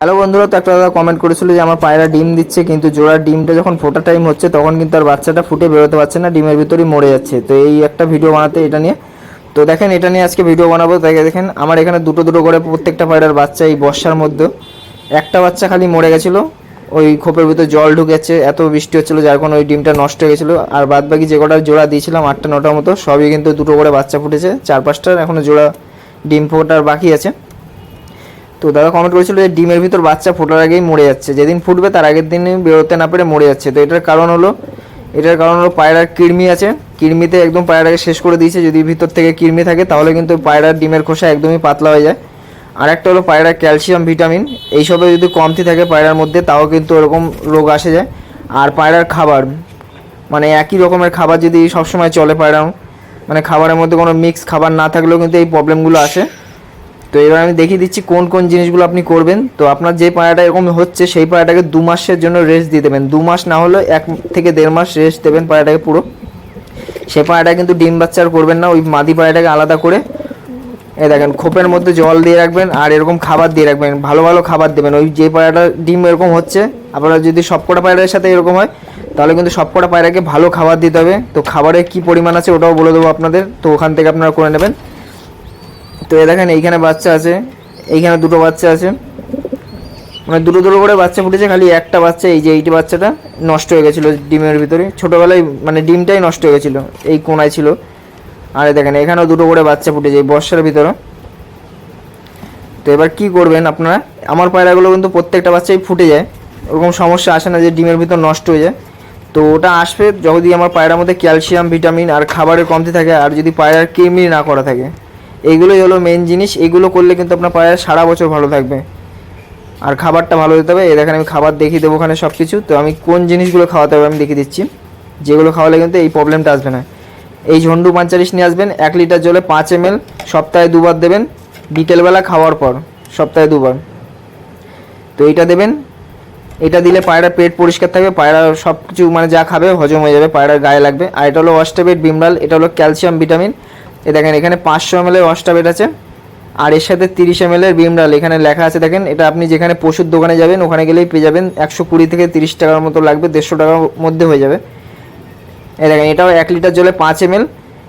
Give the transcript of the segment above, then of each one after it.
Hello বন্ধুরা, তো একটা দাদা কমেন্ট করেছিল যে আমার পায়রা ডিম দিচ্ছে, কিন্তু জোড়ার ডিমটা যখন ফোটা টাইম হচ্ছে, তখন কিন্তু আর বাচ্চাটা ফুটে বেরোতে পারছে না, ডিমের ভিতরেই মরে যাচ্ছে। তো এই একটা ভিডিও বানাতে এটা নিয়ে। তো দেখেন, এটা নিয়ে আজকে ভিডিও বানাবো। তাই দেখেন, আমার এখানে দুটো দুটো করে প্রত্যেকটা পায়রার বাচ্চা এই বর্ষার মধ্যে। একটা বাচ্চা খালি মরে গেছিল, ওই খোপের ভিতরে জল ঢুকেছে, এত বৃষ্টি হচ্ছিল যার কারণে ওই ডিমটা নষ্ট হয়ে গেছিল। আর বাদ বাকি যে কটা জোড়া দিয়েছিলাম, আটটা, নটার মতো, সবই কিন্তু দুটো করে বাচ্চা ফুটেছে। চার পাঁচটার এখনও জোড়া ডিম ফোটার বাকি আছে। তো দাদা কমেন্ট করেছিল যে ডিমের ভিতর বাচ্চা ফোটার আগেই মরে যাচ্ছে। যেদিন ফুটবে তার আগের দিনে বেরোতে না পেরে মরে যাচ্ছে। তো এটার কারণ হলো, এটার কারণ হলো পায়রার কৃমি আছে। কৃমিতে একদম পায়রাকে শেষ করে দিয়েছে। যদি ভিতর থেকে কৃমি থাকে, তাহলে কিন্তু পায়রার ডিমের খোসা একদমই পাতলা হয়ে যায়। আর একটা হলো পায়রার ক্যালসিয়াম, ভিটামিন। এইসবে যদি কমতি থাকে পায়রার মধ্যে, তাও কিন্তু ওরকম রোগ আসে যায়। আর পায়রার খাবার মানে একই রকমের খাবার যদি সবসময় চলে পায়রা মানে খাবারের মধ্যে কোনো মিক্স খাবার না থাকলেও কিন্তু এই প্রবলেমগুলো আসে। তো এবার আমি দেখিয়ে দিচ্ছি কোন কোন জিনিসগুলো আপনি করবেন। তো আপনার যে পায়রাটা এরকম হচ্ছে, সেই পায়রাটাকে দু মাসের জন্য রেস্ট দিয়ে দেবেন দু মাস না হলে এক থেকে দেড় মাস রেস্ট দেবেন পায়রাটাকে পুরো। সে পায়রাটা কিন্তু ডিম বাচ্চা আর করবেন না, ওই মাদি পায়রাটাকে আলাদা করে। এ দেখেন, খোপের মধ্যে জল দিয়ে রাখবেন আর এরকম খাবার দিয়ে রাখবেন, ভালো ভালো খাবার দেবেন। ওই যে পায়রাটা ডিম এরকম হচ্ছে, আপনারা যদি সবকটা পায়রার সাথে এরকম হয়, তাহলে কিন্তু সবকটা পায়রাকে ভালো খাবার দিতে হবে। তো খাবারের কি পরিমাণ আছে ওটাও বলে দেবো আপনাদের। তো ওখান থেকে আপনারা করে নেবেন। তো এ দেখেন, এইখানে বাচ্চা আছে, এইখানে দুটো বাচ্চা আছে। মানে দুটো দুটো করে বাচ্চা ফুটেছে, খালি একটা বাচ্চা, এই যে এইটি বাচ্চাটা নষ্ট হয়ে গেছিল ডিমের ভিতরে। ছোটোবেলায় মানে ডিমটাই নষ্ট হয়ে গেছিল, এই কোনায় ছিল। আর দেখেন, এখানেও দুটো করে বাচ্চা ফুটেছে, এই বর্ষার ভিতরে। তো এবার কি করবেন আপনারা? আমার পায়রাগুলো কিন্তু প্রত্যেকটা বাচ্চাই ফুটে যায়। ওরকম সমস্যা আসে না যে ডিমের ভিতর নষ্ট হয়ে যায়। তো ওটা আসবে যদি আমার পায়রার মধ্যে ক্যালসিয়াম, ভিটামিন আর খাবারের কমতি থাকে, আর যদি পায়রার কৃমি না করা থাকে। এইগুলোই হলো মেন জিনিস। এগুলো করলে কিন্তু আপনার পায়রা সারা বছর ভালো থাকবে। আর খাবারটা ভালো দিতে হবে। এই দেখেন, আমি খাবার দেখিয়ে দেবো ওখানে সব কিছু তো আমি কোন জিনিসগুলো খাওয়াতে হবে আমি দেখিয়ে দিচ্ছি। যেগুলো খাওয়ালে কিন্তু এই প্রবলেমটা আসবে না। এই ঝন্ডু পঁয়তাল্লিশ নিয়ে আসবেন। এক লিটার জলে পাঁচ এম সপ্তাহে দুবার দেবেন। বিকেলবেলা খাওয়ার পর, সপ্তাহে দুবার। তো এইটা দেবেন। এটা দিলে পায়রা পেট পরিষ্কার থাকবে। পায়রা সব কিছু মানে যা খাবে হজম হয়ে যাবে। পায়রার গায়ে লাগবে। আর এটা হলো অস্টাবেট বিমরাল এটা হলো ক্যালসিয়াম ভিটামিন এ দেখেন, এখানে পাঁচশো এম এর অস্টাবেট আছে, আর এর সাথে তিরিশ এম এর বিমরাল এখানে লেখা আছে। দেখেন, এটা আপনি যেখানে পশুর দোকানে যাবেন, ওখানে গেলেই পেয়ে যাবেন একশো কুড়ি থেকে তিরিশ টাকার মতো লাগবে, দেড়শো টাকার মধ্যে হয়ে যাবে। এই দেখেন, এটাও এক লিটার জলে পাঁচ এম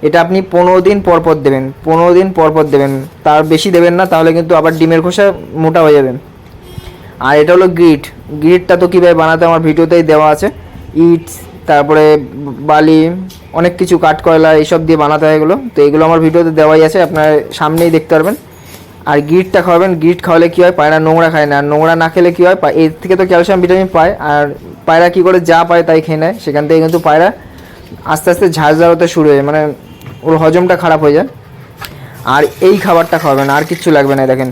এটা আপনি পনেরো দিন পর পর দেবেন, পনেরো দিন পর পর দেবেন। তার বেশি দেবেন না, তাহলে কিন্তু আবার ডিমের খোসা মোটা হয়ে যাবে। আর এটা হলো গ্রিট গ্রিটটা তো কীভাবে বানাতে আমার ভিডিওতেই দেওয়া আছে। ইট তারপরে বালি অনেক কিছু কাঠকয়লা এইসব দিয়ে বানাতে হয় এগুলো। তো এগুলো আমার ভিডিওতে দেওয়াই আছে, আপনার সামনেই দেখতে পারবেন। আর গিটটা খাওয়াবেন গিট খাওয়ালে কী হয়, পায়রা নোংরা খায় না। নোংরা না খেলে কী হয় এর থেকে তো ক্যালসিয়াম, ভিটামিন পায়। আর পায়রা কী করে, যা পায় তাই খেয়ে নেয়। সেখান থেকে কিন্তু পায়রা আস্তে আস্তে ঝাঁঝার হতে শুরু হয়ে মানে ওর হজমটা খারাপ হয়ে যায়। আর এই খাবারটা খাওয়াবেন, আর কিচ্ছু লাগবে না দেখেন।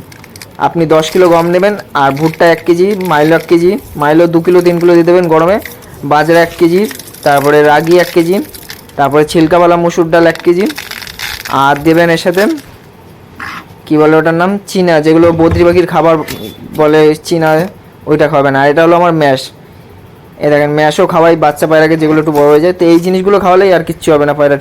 আপনি দশ কিলো গম নেবেন, আর ভুট্টা এক কেজি, মাইলো এক কেজি, মাইলো দু কিলো, তিন কিলো দিয়ে দেবেন গরমে। বাজরা এক কেজি, তারপরে রাগি এক কেজি তারপরে ছিলকাওয়ালা মুসুর ডাল এক কেজি। আর দেবেন এর সাথে, কী বলে ওটার নাম? চীনা, যেগুলো বদ্রি পাখির খাবার বলে চীনা, ওইটা খাওয়াবেন। আর এটা হলো আমার ম্যাশ। এ দেখেন, ম্যাশও খাওয়াই, বাচ্চা পায়রাকে যেগুলো একটু বড় হয়ে যায়, তো এই জিনিসগুলো খাওয়ালেই আর কিচ্ছু হবে না পায়রা